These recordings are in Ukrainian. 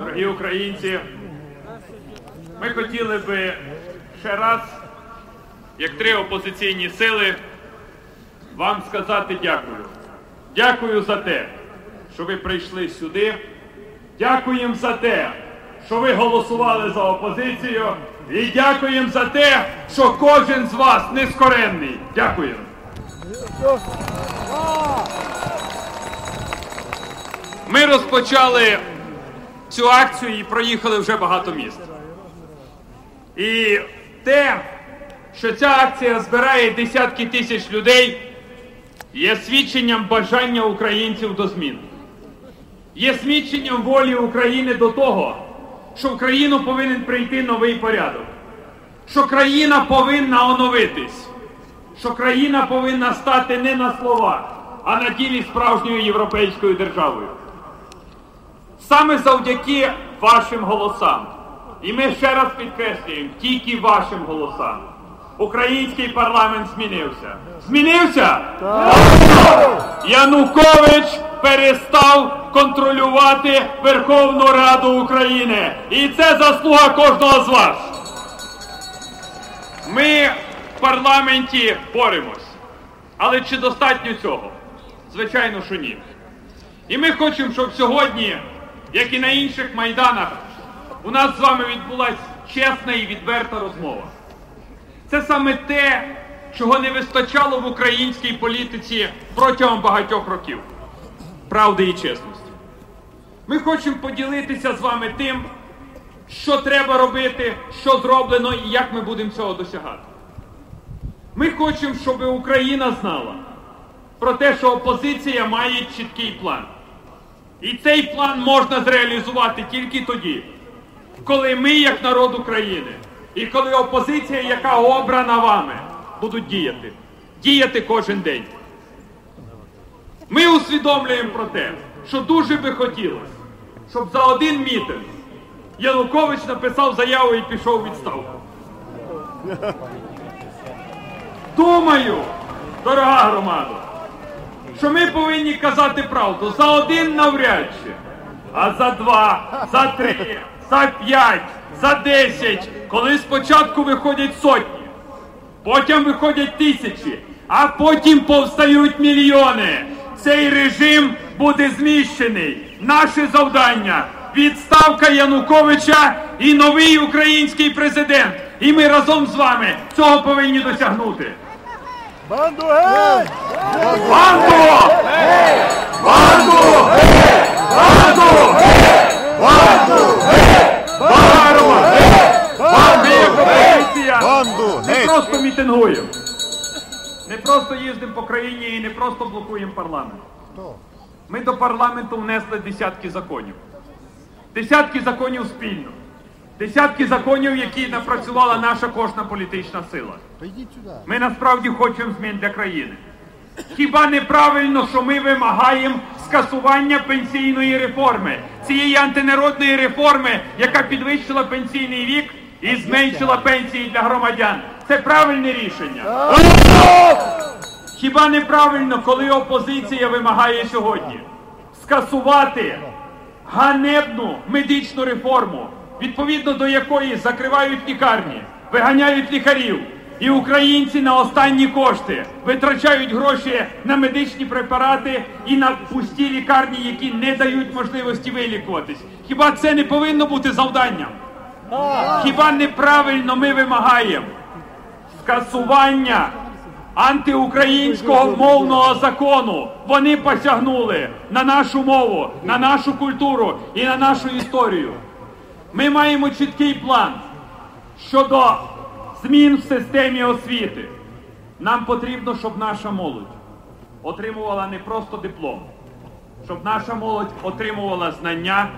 Дорогі українці, ми хотіли би ще раз, як три опозиційні сили, вам сказати дякую. Дякую за те, що ви прийшли сюди. Дякуємо за те, що ви голосували за опозицію. І дякуємо за те, що кожен з вас нескоренний. Дякую. Ми розпочали цю акцію і проїхали вже багато міст. І те, що ця акція збирає десятки тисяч людей, є свідченням бажання українців до змін. Є свідченням волі України до того, що в країну повинен прийти новий порядок, що країна повинна оновитись, що країна повинна стати не на словах, а на ділі справжньою європейською державою. Саме завдяки вашим голосам, і ми ще раз підкреслюємо, тільки вашим голосам. Український парламент змінився. Змінився? Янукович перестав контролювати Верховну Раду України. І це заслуга кожного з вас. Ми в парламенті боремось. Але чи достатньо цього? Звичайно, що ні. І ми хочемо, щоб сьогодні, як і на інших майданах, у нас з вами відбулася чесна і відверта розмова. Це саме те, чого не вистачало в українській політиці протягом багатьох років правди і чесності. Ми хочемо поділитися з вами тим, що треба робити, що зроблено і як ми будемо цього досягати. Ми хочемо, щоб Україна знала про те, що опозиція має чіткий план. І цей план можна зреалізувати тільки тоді, коли ми, як народ України, і коли опозиція, яка обрана вами, будуть діяти. Діяти кожен день. Ми усвідомлюємо про те, що дуже би хотілося, щоб за один мітинг Янукович написав заяву і пішов у відставку. Думаю, дорога громада, що ми повинні казати правду за один навряд чи, а за два, за три, за п'ять, за десять, коли спочатку виходять сотні, потім виходять тисячі, а потім повстають мільйони. Цей режим буде зміщений. Наше завдання відставка Януковича і новий український президент. І ми разом з вами цього повинні досягнути. Банду геть! Банду! Банду! Банду! Банду! Банду! Банду! Не просто мітингуємо. Не просто їздимо по країні і не просто блокуємо парламент. Ми до парламенту внесли десятки законів. Десятки законів спільно. Десятки законів, які напрацювала наша кожна політична сила. Ми насправді хочемо змін для країни. Хіба неправильно, що ми вимагаємо скасування пенсійної реформи, цієї антинародної реформи, яка підвищила пенсійний вік і зменшила пенсії для громадян? Це правильне рішення. Хіба неправильно, коли опозиція вимагає сьогодні скасувати ганебну медичну реформу, відповідно до якої закривають лікарні, виганяють лікарів, і українці на останні кошти витрачають гроші на медичні препарати і на пусті лікарні, які не дають можливості вилікуватись. Хіба це не повинно бути завданням? Хіба неправильно ми вимагаємо скасування антиукраїнського мовного закону. Вони посягнули на нашу мову, на нашу культуру і на нашу історію. Ми маємо чіткий план щодо змін в системі освіти. Нам потрібно, щоб наша молодь отримувала не просто диплом, щоб наша молодь отримувала знання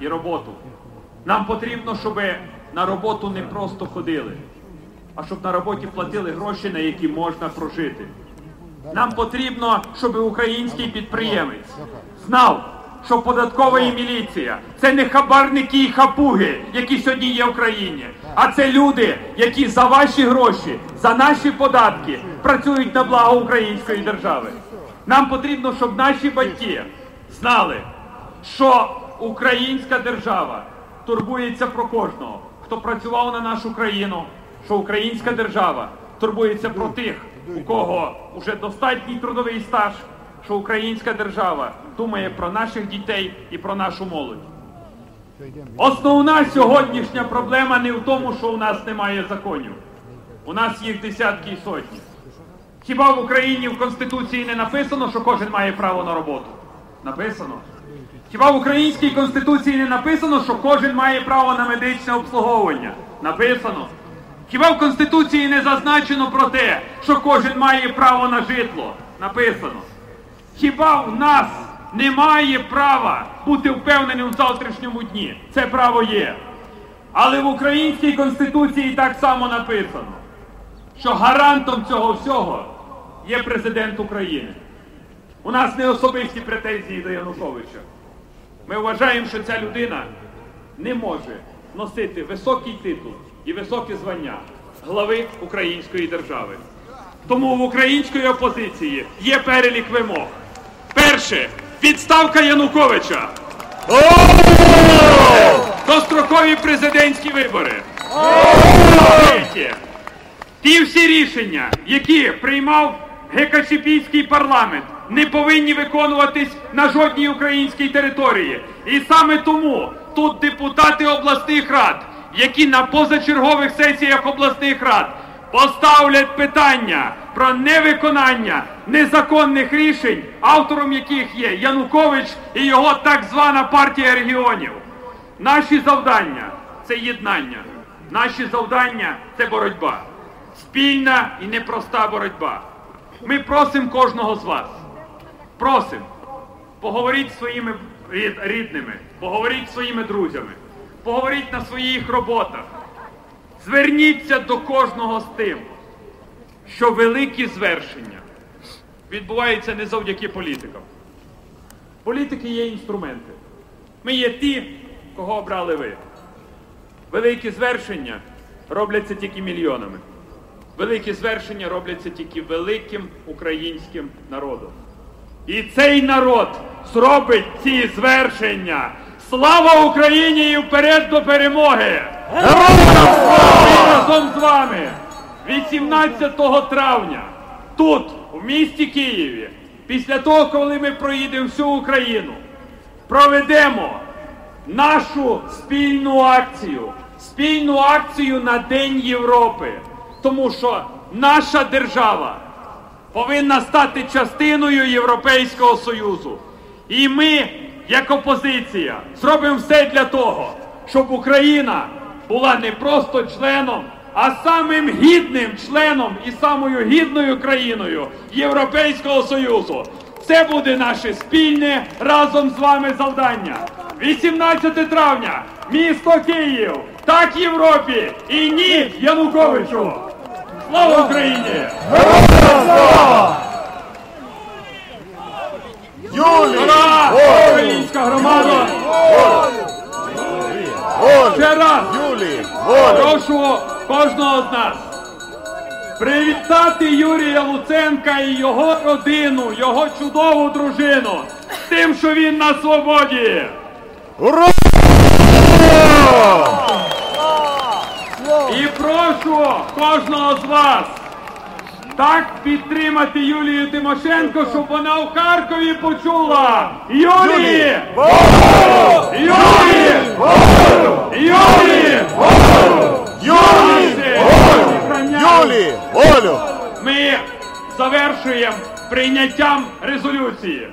і роботу. Нам потрібно, щоб на роботу не просто ходили, а щоб на роботі платили гроші, на які можна прожити. Нам потрібно, щоб український підприємець знав, що податкова і міліція це не хабарники і хапуги, які сьогодні є в країні, а це люди, які за ваші гроші, за наші податки працюють на благо української держави. Нам потрібно, щоб наші батьки знали, що українська держава турбується про кожного, хто працював на нашу країну, що українська держава турбується про тих, у кого вже достатній трудовий стаж, що українська держава думає про наших дітей і про нашу молодь. Основна сьогоднішня проблема не в тому, що у нас немає законів. У нас їх десятки і сотні. Хіба в Україні в Конституції не написано, що кожен має право на роботу? Написано. Хіба в українській конституції не написано, що кожен має право на медичне обслуговування? Написано. Хіба в Конституції не зазначено про те, що кожен має право на житло? Написано. Хіба в нас немає права бути впевненим в завтрашньому дні? Це право є. Але в українській конституції так само написано, що гарантом цього всього є президент України. У нас не особисті претензії до Януковича. Ми вважаємо, що ця людина не може носити високий титул і високе звання глави української держави. Тому в української опозиції є перелік вимог. Перше відставка Януковича. Дострокові президентські вибори. Третє. Ті всі рішення, які приймав Гекачепійський парламент, не повинні виконуватись на жодній українській території. І саме тому тут депутати обласних рад, які на позачергових сесіях обласних рад поставлять питання про невиконання незаконних рішень, автором яких є Янукович і його так звана партія регіонів. Наші завдання це єднання. Наші завдання це боротьба. Спільна і непроста боротьба. Ми просимо кожного з вас. Просимо. Поговоріть зі своїми рідними, поговоріть зі своїми друзями, поговоріть на своїх роботах. Зверніться до кожного з тим, що великі звершення відбуваються не завдяки політикам. Політики є інструменти. Ми є ті, кого обрали ви. Великі звершення робляться тільки мільйонами. Великі звершення робляться тільки великим українським народом. І цей народ зробить ці звершення. Слава Україні і вперед до перемоги! Разом з вами 18 травня тут, в місті Києві, після того, коли ми проїдемо всю Україну, проведемо нашу спільну акцію, спільну акцію на День Європи. Тому що наша держава повинна стати частиною Європейського Союзу. І ми, як опозиція, зробимо все для того, щоб Україна була не просто членом, а самим гідним членом і самою гідною країною Європейського Союзу. Це буде наше спільне разом з вами завдання. 18 травня, місто Київ, так Європі і ні Януковичу. Слава Україні! Юлій! Ура! Українська громада! Ще раз! Прошу кожного з нас привітати Юрія Луценка і його родину, його чудову дружину з тим, що він на свободі. Ура! І прошу кожного з вас так підтримати Юлію Тимошенко, щоб вона в Харкові почула. Юлії! Юлії! Юлії! Юлії! Олю! Ми завершуємо прийняттям резолюції.